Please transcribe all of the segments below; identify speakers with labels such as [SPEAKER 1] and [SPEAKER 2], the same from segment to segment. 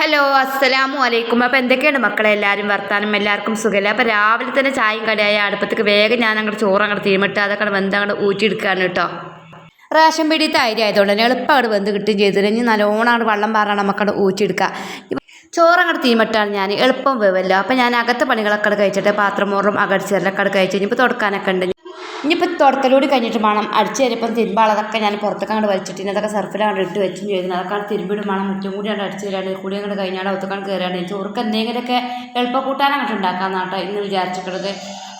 [SPEAKER 1] Hello അസ്സലാമു അലൈക്കും. അപ്പോൾ എന്തൊക്കെയാണ് മക്കളെ? എല്ലാവരും വർത്താനം എല്ലാവർക്കും സുഖമില്ല അപ്പോൾ രാവിലെ തന്നെ ചായയും കടയായ അടുപ്പത്തേക്ക് വേഗം ഞാൻ അങ്ങോട്ട് ചോറ് അങ്ങോട്ട് തീമിട്ട് അതൊക്കെ വെന്ത് അങ്ങോട്ട് ഊറ്റിയെടുക്കുകയാണ് കേട്ടോ. റേഷൻ പിടിയത്തെ അരി ആയതുകൊണ്ട് തന്നെ എളുപ്പം അവിടെ വെന്ത് കിട്ടുകയും ചെയ്തു. ഇനി നല്ലോണം അവിടെ വെള്ളം പാറാണ് ഊറ്റി ഊറ്റിയെടുക്കുക ചോറ് അങ്ങോട്ട് തീമിട്ടാണ് ഞാൻ എളുപ്പം വേവല്ലോ അപ്പോൾ ഞാൻ അകത്തെ പണികളൊക്കെ കഴിച്ചിട്ട് പാത്രം മോറും അകടിച്ചതിലൊക്കെ അങ്ങോട്ട് കഴിച്ചു കഴിഞ്ഞപ്പോൾ തുടക്കാനൊക്കെ ഉണ്ട്. ഇനിയിപ്പോൾ തുടക്കലൂടി കഴിഞ്ഞിട്ട് വേണം. അടിച്ച് തിരുമ്പാൾ തിരുമ്പാളതൊക്കെ ഞാൻ പുറത്തൊക്കെ അങ്ങോട്ട് വലിച്ചിട്ട് അതൊക്കെ സർഫിലാണ് ഇട്ട് വെച്ചും ചെയ്തിരുന്നു അതൊക്കെ തിരുമ്പിടും വേണം. മുറ്റും കൂടി അങ്ങോട്ട് അടിച്ച് തരാണ് കൂടി അങ്ങോട്ട് കഴിഞ്ഞാൽ ഒത്തുക്കാൻ കയറാണ് ചോർക്ക് എന്തെങ്കിലുമൊക്കെ എളുപ്പ കൂട്ടാൻ അങ്ങോട്ട് ഉണ്ടാക്കാമെന്നാട്ടോ ഇന്ന് വിചാരിച്ചിട്ടുള്ളത്.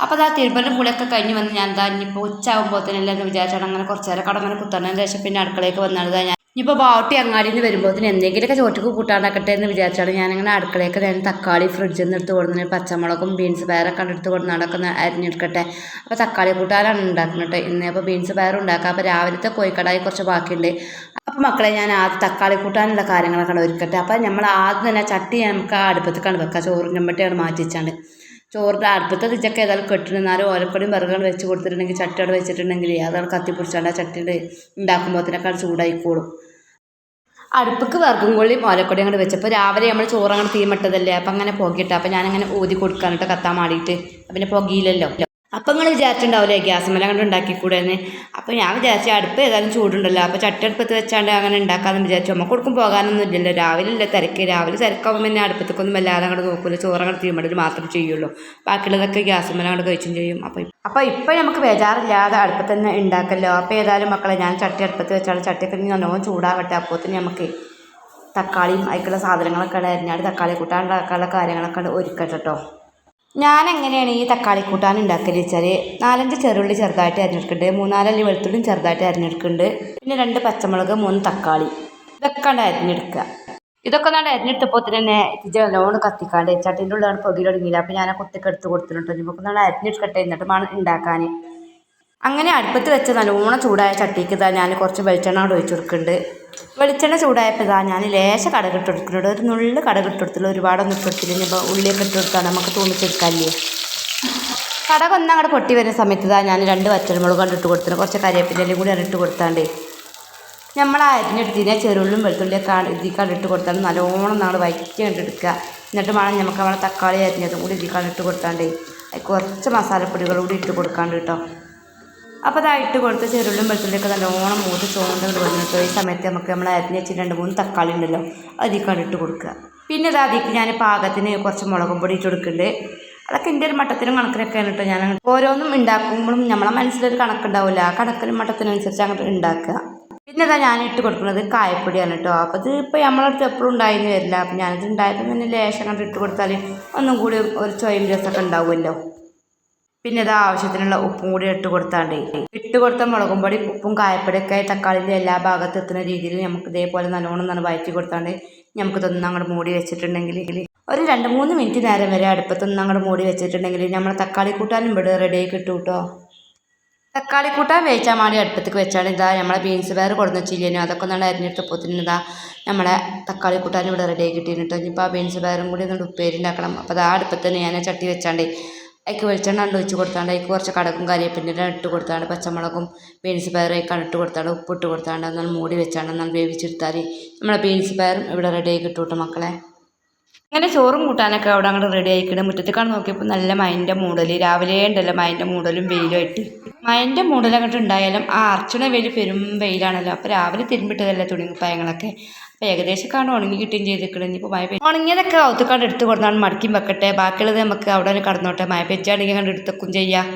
[SPEAKER 1] അപ്പോൾ അതാ തിരുമ്പലും കൂടെയൊക്കെ കഴിഞ്ഞ് വന്ന് ഞാൻ എന്താ ഇനിയിപ്പോൾ ഉച്ചയാകുമ്പോൾ തന്നെ എന്ന് വിചാരിച്ചാണ് അങ്ങനെ കുറച്ച് നേരം കടങ്ങനെ കുത്തണതിന് ശേഷം പിന്നെ അടുക്കളയ്ക്ക് വന്നത് ഞാൻ ഇനിയിപ്പോൾ ബാവട്ടി അങ്ങാടിയിൽ നിന്ന് വരുമ്പോൾ എന്തെങ്കിലുമൊക്കെ ചോറ്റക്ക് കൂട്ടാണ്ടാക്കട്ടെ എന്ന് വിചാരിച്ചാണ് ഞാനിങ്ങനെ അടുക്കളയൊക്കെ ഞാൻ തക്കാളി ഫ്രിഡ്ജിൽ നിന്ന് എടുത്ത് കൊടുക്കുന്നത് പച്ചമുളകും ബീൻസ് പയറൊക്കെ എടുത്ത് കൊടുന്ന് അതൊക്കെ ഒന്ന് അരിഞ്ഞെടുക്കട്ടെ. അപ്പോൾ തക്കാളി കൂട്ടാനാണ് ഉണ്ടാക്കുന്നത് ഇന്ന് അപ്പോൾ ബീൻസ് പയർ ഉണ്ടാക്കാം. അപ്പോൾ രാവിലത്തെ കോഴിക്കടായി കുറച്ച് ബാക്കിയുണ്ട്. അപ്പോൾ മക്കളെ ഞാൻ ആ തക്കാളി കൂട്ടാനുള്ള കാര്യങ്ങളൊക്കെ ഒരുക്കട്ടെ. അപ്പോൾ നമ്മൾ ആദ്യം തന്നെ ചട്ടി നമുക്ക് അടുപ്പത്തേക്കാണ് വെക്കുക ചോറും ഞമ്മട്ടിയാണ് മാറ്റി വെച്ചാണ്ട് ചോറിന്റെ അടുപ്പത്തെ തിച്ചൊക്കെ ഏതായാലും കെട്ടിടുന്നാലും ഓലക്കൊടിയും വിറകൾ വെച്ച് കൊടുത്തിട്ടുണ്ടെങ്കിൽ ചട്ടി അവിടെ വെച്ചിട്ടുണ്ടെങ്കിൽ അതാണ് കത്തി പിടിച്ചാണ്ട് ആ ചട്ടിയുടെ ഉണ്ടാക്കുമ്പോഴത്തേനൊക്കെ ചൂടായിക്കോളും. അടുപ്പിക്ക് വിറകും കൊള്ളിയും ഓലക്കൊടി അങ്ങോട്ട് വെച്ചപ്പോൾ രാവിലെ നമ്മൾ ചോറ് അങ്ങോട്ട് തീമിട്ടതല്ലേ അപ്പം അങ്ങനെ പുകയിട്ട് അപ്പം ഞാനങ്ങനെ ഊതി കൊടുക്കാനിട്ട് കത്താൻ മാടിയിട്ട് പിന്നെ പുകയില്ലല്ലോ. അപ്പം നിങ്ങൾ വിചാരിച്ചിട്ടുണ്ടാവില്ലേ ഗ്യാസ് മേലെ അങ്ങോട്ട് ഉണ്ടാക്കിക്കൂടെന്ന്? അപ്പോൾ ഞാൻ വിചാരിച്ചു അടുപ്പ് ഏതായാലും ചൂടുണ്ടല്ലോ അപ്പോൾ ചട്ടി അടുപ്പത്ത് വെച്ചാണ്ട് അങ്ങനെ ഉണ്ടാക്കാമെന്ന് വിചാരിച്ചു. നമുക്ക് കൊടുക്കും പോകാനൊന്നും ഇല്ലല്ലോ രാവിലെ ഇല്ല തിരക്ക്. രാവിലെ തിരക്കാവുമ്പോൾ പിന്നെ അടുപ്പത്തേക്കൊന്നും വല്ലാതെ അങ്ങോട്ട് നോക്കില്ല ചോറ് അങ്ങോട്ട് തീമടൽ മാത്രം ചെയ്യുള്ളൂ. ബാക്കിയുള്ളതൊക്കെ ഗ്യാസ് മേലെ അങ്ങോട്ട് കഴിച്ചും ചെയ്യും. അപ്പോൾ അപ്പോൾ ഇപ്പം നമുക്ക് ബേജാറില്ലാതെ അടുപ്പത്ത് തന്നെ ഉണ്ടാക്കല്ലോ അപ്പോൾ ഏതായാലും മക്കളെ ഞാൻ ചട്ടി അടുപ്പത്ത് വെച്ചാൽ ചട്ടിയൊക്കെ നല്ലോണം ചൂടാവട്ടെ. അപ്പോൾ തന്നെ നമുക്ക് തക്കാളിയും അതിക്കുള്ള സാധനങ്ങളൊക്കെ അരിഞ്ഞാട് തക്കാളി കൂട്ടാണ്ടാക്കാനുള്ള കാര്യങ്ങളൊക്കെ ഒരുക്കട്ടെ കേട്ടോ ഞാൻ എങ്ങനെയാണ് ഈ തക്കാളി കൂട്ടാൻ ഉണ്ടാക്കൽ വെച്ചാൽ നാലഞ്ച് ചെറുള്ളി ചെറുതായിട്ട് അരിഞ്ഞെടുക്കുന്നുണ്ട്. മൂന്നാലല്ലി വെളുത്തുള്ളിയും ചെറുതായിട്ട് അരിഞ്ഞെടുക്കുന്നുണ്ട്. പിന്നെ രണ്ട് പച്ചമുളക് മൂന്ന് തക്കാളി. ഇതൊക്കെ ഉണ്ട് അരിഞ്ഞെടുക്കുക. ഇതൊക്കെ ഒന്നാണ്ട് അരിഞ്ഞെടുത്തപ്പോൾ തന്നെ നല്ലോണം കത്തിക്കാണ്ട് ചട്ടിന്റെ ഉള്ളിലാണ് പൊതിയിൽ ഒടുങ്ങിയില്ല അപ്പോൾ ഞാൻ കുത്തിക്ക് എടുത്ത് കൊടുത്തിട്ടുണ്ട്. നമുക്ക് നാളെ അരിഞ്ഞെടുക്കട്ടെ എന്നിട്ട് വേണം ഉണ്ടാക്കാൻ. അങ്ങനെ അടുപ്പത്ത് വെച്ച് നല്ലോണം ചൂടായ ചട്ടിക്ക് ഞാൻ കുറച്ച് വെളിച്ചെണ്ണ ഒഴിച്ചു കൊടുക്കുന്നുണ്ട്. വെളിച്ചെണ്ണ ചൂടായപ്പോൾ ഞാൻ ലേശം കടകിട്ട് കൊടുക്കുന്നുണ്ട് ഒരു നുള്ളു കടകിട്ട് കൊടുത്തില്ല ഒരുപാടൊന്നും ഇട്ട് കൊടുത്തില്ല. ഇനിയിപ്പോൾ ഉള്ളിയൊക്കെ ഇട്ട് കൊടുത്താൽ നമുക്ക് തൂമിച്ചെടുക്കാല്ലേ കട ഒന്ന് അങ്ങോട്ട് പൊട്ടി വരുന്ന സമയത്ത് ഞാൻ രണ്ട് വറ്റൽമുളക് കണ്ടിട്ട് കൊടുത്തിട്ട് കുറച്ച് കറിവേപ്പിന്റെലും കൂടി ഇട്ട് കൊടുത്താണ്ട്. നമ്മൾ അരിഞ്ഞെടുത്തിനെ ചെറുള്ളും വെളുത്തുള്ളിയൊക്കെ ഇതിൽ കണ്ടിട്ട് കൊടുത്താൽ നല്ലോണം നമ്മൾ വയറ്റി കണ്ടെടുക്കുക എന്നിട്ട് വേണം നമുക്ക് നമ്മളെ തക്കാളി അരിഞ്ഞതും കൂടി ഇതിൽ കണ്ടിട്ട് കൊടുത്താണ്ട്. കുറച്ച് മസാലപ്പൊടികളും കൂടി ഇട്ട് കൊടുക്കാണ്ട് കേട്ടോ. അപ്പോൾ അതാ ഇട്ട് കൊടുത്ത് ചെറുള്ളും വെളുത്തുള്ളിയൊക്കെ നല്ലോണം മൂത്ത് ചോണ്ട് വന്നിട്ട് ഈ സമയത്ത് നമുക്ക് നമ്മൾ അരിഞ്ഞ് വെച്ച് രണ്ട് മൂന്ന് തക്കാളി ഉണ്ടല്ലോ അതിക്കാണ് ഇട്ട് കൊടുക്കുക. പിന്നെ ഇത് അതിക്ക് ഞാൻ പാകത്തിന് കുറച്ച് മുളകും പൊടി ഇട്ട് കൊടുക്കുന്നുണ്ട്. അതൊക്കെ എന്റെ ഒരു മട്ടത്തിനും കണക്കിനൊക്കെയാണ് കേട്ടോ ഞാൻ ഓരോന്നും ഉണ്ടാക്കുമ്പോഴും നമ്മളെ മനസ്സിലൊരു കണക്കുണ്ടാവില്ല. ആ കണക്കിനും മട്ടത്തിനനുസരിച്ച് അങ്ങോട്ട് ഉണ്ടാക്കുക. പിന്നെ ഇതാ ഞാൻ ഇട്ട് കൊടുക്കുന്നത് കായപ്പൊടിയാണ് കേട്ടോ അപ്പോൾ ഇത് ഇപ്പോൾ നമ്മളടുത്ത് എപ്പോഴും ഉണ്ടായിരുന്നു വരില്ല. അപ്പം ഞാനിത് ഉണ്ടായപ്പോൾ തന്നെ ലേശം കണ്ടിട്ട് ഇട്ട് കൊടുത്താൽ ഒന്നും കൂടി ഒരു ചൊയം രസമൊക്കെ ഉണ്ടാവുമല്ലോ. പിന്നെ ഇത് ആവശ്യത്തിനുള്ള ഉപ്പും കൂടി ഇട്ട് കൊടുത്താണ്ട്. ഇട്ട് കൊടുത്ത മുളകും പൊടി ഉപ്പും കായപ്പൊടിയൊക്കെ തക്കാളിന്റെ എല്ലാ ഭാഗത്തും എത്തുന്ന രീതിയിൽ നമുക്ക് ഇതേപോലെ നല്ലോണം നല്ല വയറ്റി കൊടുത്താണ്ട് നമുക്ക് ഇതൊന്നും അങ്ങോട്ട് മൂടി വെച്ചിട്ടുണ്ടെങ്കിൽ ഒരു രണ്ട് മൂന്ന് മിനിറ്റ് നേരം വരെ അടുപ്പത്തൊന്നും അങ്ങോട്ട് മൂടി വെച്ചിട്ടുണ്ടെങ്കിൽ നമ്മൾ തക്കാളി കൂട്ടാനും ഇവിടെ റെഡിയായി കിട്ടും കേട്ടോ തക്കാളി കൂട്ടാൻ വേവിച്ചാൽ മാടി അടുപ്പത്തേക്ക് വെച്ചാണ് ഇതാ നമ്മളെ ബീൻസ് വേറെ കൊടുന്ന ചില്ലിനോ അതൊക്കെ ഒന്ന് അരിഞ്ഞിട്ട് ഇതാ നമ്മളെ തക്കാളി കൂട്ടാൻ ഇവിടെ റെഡി ആയി കേട്ടോ ഇനിയിപ്പോൾ ആ ബീൻസ് വേറും കൂടി ഒന്ന് ഉപ്പേരി ഉണ്ടാക്കണം. അപ്പോൾ അത് അടുപ്പത്ത് തന്നെ ഞാൻ ചട്ടി വെച്ചാണ്ട് അതിക്ക് വെളിച്ചെണ്ണ ഉണ്ട് ഒഴിച്ച് കൊടുത്താണ്ട് അതിക്ക് കുറച്ച് കടകും കരിയേപ്പിന്റെ ഇട്ട് കൊടുത്താണ്ട് പച്ചമുളകും ബീൻസ് പയറും ഒക്കെ ഇട്ട് കൊടുത്താണ്ട് ഉപ്പിട്ട് കൊടുത്താണ്ട് എന്നാൽ മൂടി വെച്ചാണ് എന്നാൽ വേവിച്ചെടുത്താൽ നമ്മളെ ബീൻസ് പയറും ഇവിടെ റെഡിയായി കിട്ടും കേട്ടോ മക്കളെ. അങ്ങനെ ചോറും കൂട്ടാനൊക്കെ അവിടെ അങ്ങോട്ട് റെഡി ആയിക്കണം. മുറ്റത്തേക്കാണ് നോക്കിയപ്പോൾ നല്ല മൈന്റെ മൂടൽ രാവിലെ ഉണ്ടല്ലോ മൈന്റെ മൂടലും വെയിലുമായിട്ട് മൈന്റെ മൂടൽ അങ്ങോട്ട് ഉണ്ടായാലും ആ അർച്ചണ വെയിൽ പെരും വെയിലാണല്ലോ. അപ്പോൾ രാവിലെ തിരുമ്പിട്ടതല്ലേ തുണിപ്പായങ്ങളൊക്കെ അപ്പോൾ ഏകദേശം ഏകദേശമൊക്കെ ഉണങ്ങി കിട്ടുകയും ചെയ്തിരിക്കണം ഇനിയിപ്പോൾ മഴ പെയ്യും ഉണങ്ങിയതൊക്കെ ഒത്തുക്കാണ്ട് എടുത്ത് കൊടുത്താണ് മടക്കി വെക്കട്ടെ. ബാക്കിയുള്ളത് നമുക്ക് അവിടെ കടന്നോട്ടെ. മഴ പെയ്ച്ചാണെങ്കിൽ കണ്ട് എടുത്തേക്കും ചെയ്യാം.